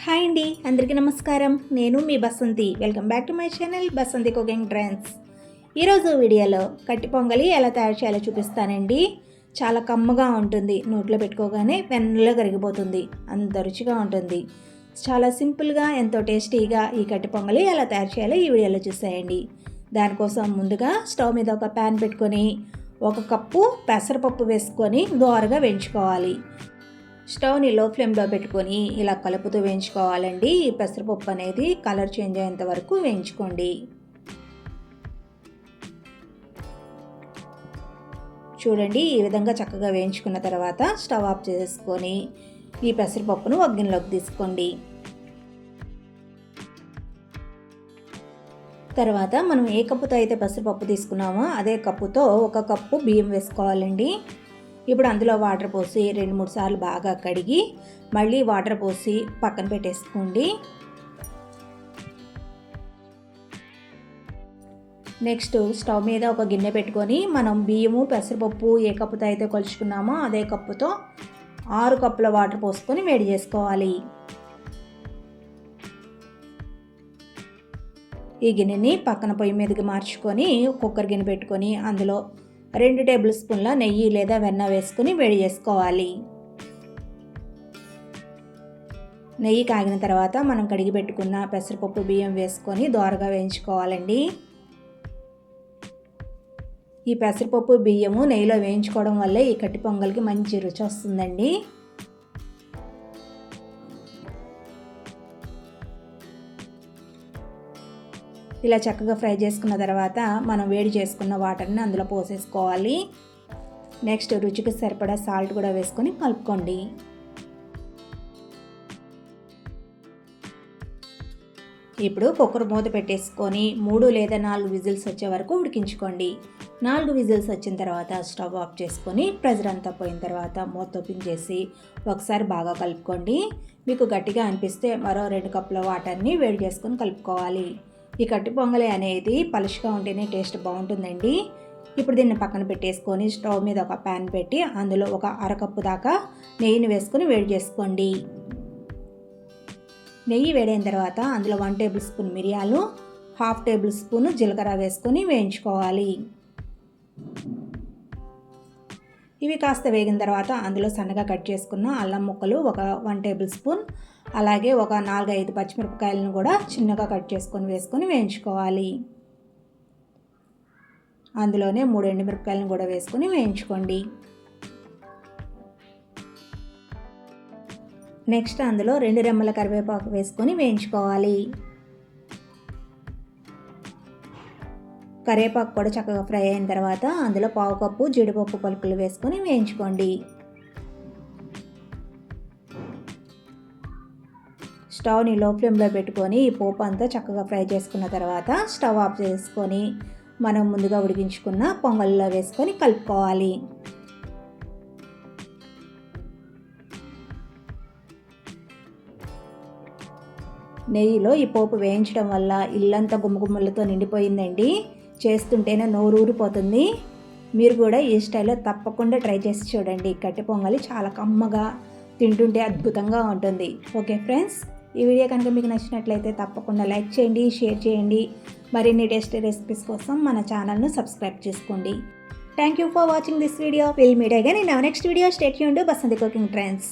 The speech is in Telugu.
హాయ్ అండి అందరికీ నమస్కారం. నేను మీ Basanti. Welcome back to my channel Basanti cooking trends. ఈరోజు వీడియోలో కట్టి పొంగలి ఎలా తయారు చేయాలో చూపిస్తానండి. చాలా కమ్మగా ఉంటుంది నోట్లో పెట్టుకోగానే వెన్నలో కరిగిపోతుంది అంత రుచిగా ఉంటుంది. చాలా సింపుల్గా ఎంతో టేస్టీగా ఈ కట్టి పొంగలి ఎలా తయారు చేయాలో ఈ వీడియోలో చూసేయండి. దానికోసం ముందుగా స్టవ్ మీద ఒక ప్యాన్ పెట్టుకొని ఒక కప్పు పెసరపప్పు వేసుకొని దోరగా వేయించుకోవాలి. స్టవ్ని లో ఫ్లేమ్లో పెట్టుకొని ఇలా కలుపుతూ వేయించుకోవాలండి. ఈ పెసరపప్పు అనేది కలర్ చేంజ్ అయ్యేంత వరకు వేయించుకోండి. చూడండి ఈ విధంగా చక్కగా వేయించుకున్న తర్వాత స్టవ్ ఆఫ్ చేసుకొని ఈ పెసరపప్పును ఒక గిన్నెలోకి తీసుకోండి. తర్వాత మనం ఏ కప్పుతో అయితే పెసరపప్పు తీసుకున్నామో అదే కప్పుతో ఒక కప్పు బియ్యం వేసుకోవాలండి. ఇప్పుడు అందులో వాటర్ పోసి రెండు మూడు సార్లు బాగా కడిగి మళ్ళీ వాటర్ పోసి పక్కన పెట్టేసుకోండి. నెక్స్ట్ స్టవ్ మీద ఒక గిన్నె పెట్టుకొని మనం బియ్యము పెసరపప్పు ఏ కప్పుతో అయితే కొలుచుకున్నామో అదే కప్పుతో ఆరు కప్పుల వాటర్ పోసుకొని వేడి చేసుకోవాలి. ఈ గిన్నెని పక్కన పొయ్యి మీదకి మార్చుకొని కుక్కర్ గిన్నె పెట్టుకొని అందులో రెండు టేబుల్ స్పూన్ల నెయ్యి లేదా వెన్న వేసుకుని వేడి చేసుకోవాలి. నెయ్యి కాగిన తర్వాత మనం కడిగి పెట్టుకున్న పెసరపప్పు బియ్యం వేసుకొని దోరగా వేయించుకోవాలండి. ఈ పెసరపప్పు బియ్యము నెయ్యిలో వేయించుకోవడం వల్లే ఈ కట్టి పొంగల్కి మంచి రుచి వస్తుందండి. ఇలా చక్కగా ఫ్రై చేసుకున్న తర్వాత మనం వేడి చేసుకున్న వాటర్ని అందులో పోసేసుకోవాలి. నెక్స్ట్ రుచికి సరిపడా సాల్ట్ కూడా వేసుకొని కలుపుకోండి. ఇప్పుడు కుక్కర్ మూత పెట్టేసుకొని మూడు లేదా నాలుగు విజిల్స్ వచ్చే వరకు ఉడికించుకోండి. నాలుగు విజిల్స్ వచ్చిన తర్వాత స్టవ్ ఆఫ్ చేసుకొని ప్రెజర్ అంతా పోయిన తర్వాత మూత ఓపెన్ చేసి ఒకసారి బాగా కలుపుకోండి. మీకు గట్టిగా అనిపిస్తే మరో రెండు కప్పుల వాటర్ని వేడి చేసుకొని కలుపుకోవాలి. ఈ కట్టి పొంగలి అనేది పలుచగా ఉంటేనే టేస్ట్ బాగుంటుందండి. ఇప్పుడు దీన్ని పక్కన పెట్టేసుకొని స్టవ్ మీద ఒక ప్యాన్ పెట్టి అందులో ఒక అరకప్పు దాకా నెయ్యిని వేసుకొని వేడి చేసుకోండి. నెయ్యి వేడైన తర్వాత అందులో వన్ టేబుల్ స్పూన్ మిరియాలు హాఫ్ టేబుల్ స్పూన్ జీలకర్ర వేసుకొని వేయించుకోవాలి. ఇవి కాస్త వేగిన తర్వాత అందులో సన్నగా కట్ చేసుకున్న అల్లం ముక్కలు ఒక వన్ టేబుల్ స్పూన్ అలాగే ఒక నాలుగైదు పచ్చిమిరపకాయలను కూడా చిన్నగా కట్ చేసుకొని వేసుకొని వేయించుకోవాలి. అందులోనే మూడు ఎండుమిరపకాయలను కూడా వేసుకొని వేయించుకోండి. నెక్స్ట్ అందులో రెండు రెమ్మల కరివేపాకు వేసుకొని వేయించుకోవాలి. కరేపాకు కూడా చక్కగా ఫ్రై అయిన తర్వాత అందులో పావు కప్పు జీడిపప్పు పలుకులు వేసుకొని వేయించుకోండి. స్టవ్ని లో ఫ్లేమ్లో పెట్టుకొని ఈ పోపు అంతా చక్కగా ఫ్రై చేసుకున్న తర్వాత స్టవ్ ఆఫ్ చేసుకొని మనం ముందుగా ఉడికించుకున్న పొంగల్లో వేసుకొని కలుపుకోవాలి. నెయ్యిలో ఈ పోపు వేయించడం వల్ల ఇల్లంతా గుమ్మగుమ్మలతో నిండిపోయిందండి. చేస్తుంటేనే నోరు ఊరిపోతుంది. మీరు కూడా ఈ స్టైల్లో తప్పకుండా ట్రై చేసి చూడండి. కట్టె పొంగలి చాలా కమ్మగా తింటుంటే అద్భుతంగా ఉంటుంది. ఓకే ఫ్రెండ్స్ ఈ వీడియో కనుక మీకు నచ్చినట్లయితే తప్పకుండా లైక్ చేయండి షేర్ చేయండి. మరిన్ని టేస్టీ రెసిపీస్ కోసం మన ఛానల్ను సబ్స్క్రైబ్ చేసుకోండి. Thank you for watching this video will meet again in next video stay Yoon Basanti cooking trends